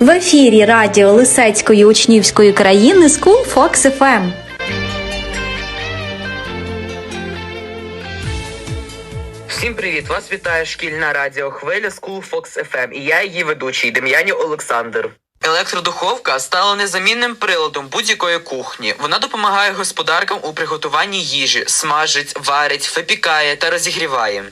В ефірі радіо Лисецької учнівської країни School Fox FM. Всім привіт! Вас вітає шкільна радіохвиля School Fox FM і я її ведучий Дем'яні Олександр. Електродуховка стала незамінним приладом будь-якої кухні. Вона допомагає господаркам у приготуванні їжі, смажить, варить, випікає та розігріває.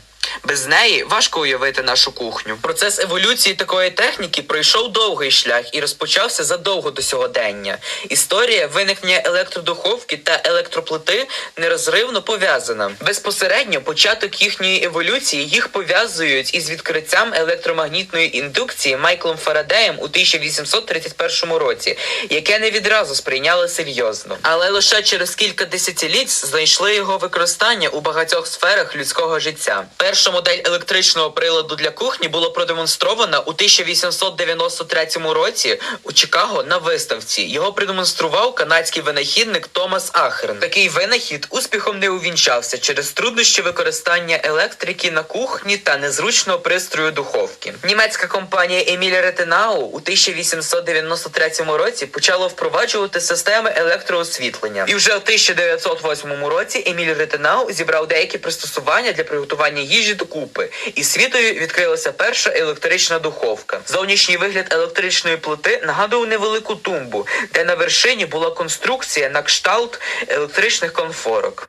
Без неї важко уявити нашу кухню. Процес еволюції такої техніки пройшов довгий шлях і розпочався задовго до сьогодення. Історія виникнення електродуховки та електроплити нерозривно пов'язана. Безпосередньо початок їхньої еволюції їх пов'язують із відкриттям електромагнітної індукції Майклом Фарадеєм у 1831 році, яке не відразу сприйняли серйозно. Але лише через кілька десятиліть знайшли його використання у багатьох сферах людського життя. Перша модель електричного приладу для кухні було продемонстрована у 1893 році у Чикаго на виставці. Його продемонстрував канадський винахідник Томас Ахерн. Такий винахід успіхом не увінчався через труднощі використання електрики на кухні та незручного пристрою духовки. Німецька компанія Еміля Ретенау у 1893 році почала впроваджувати системи електроосвітлення. І вже у 1908 році Еміль Ретенау зібрав деякі пристосування для приготування їжі докупи, і світові відкрилася перша електрична духовка. Зовнішній вигляд електричної плити нагадував невелику тумбу, де на вершині була конструкція на кшталт електричних конфорок.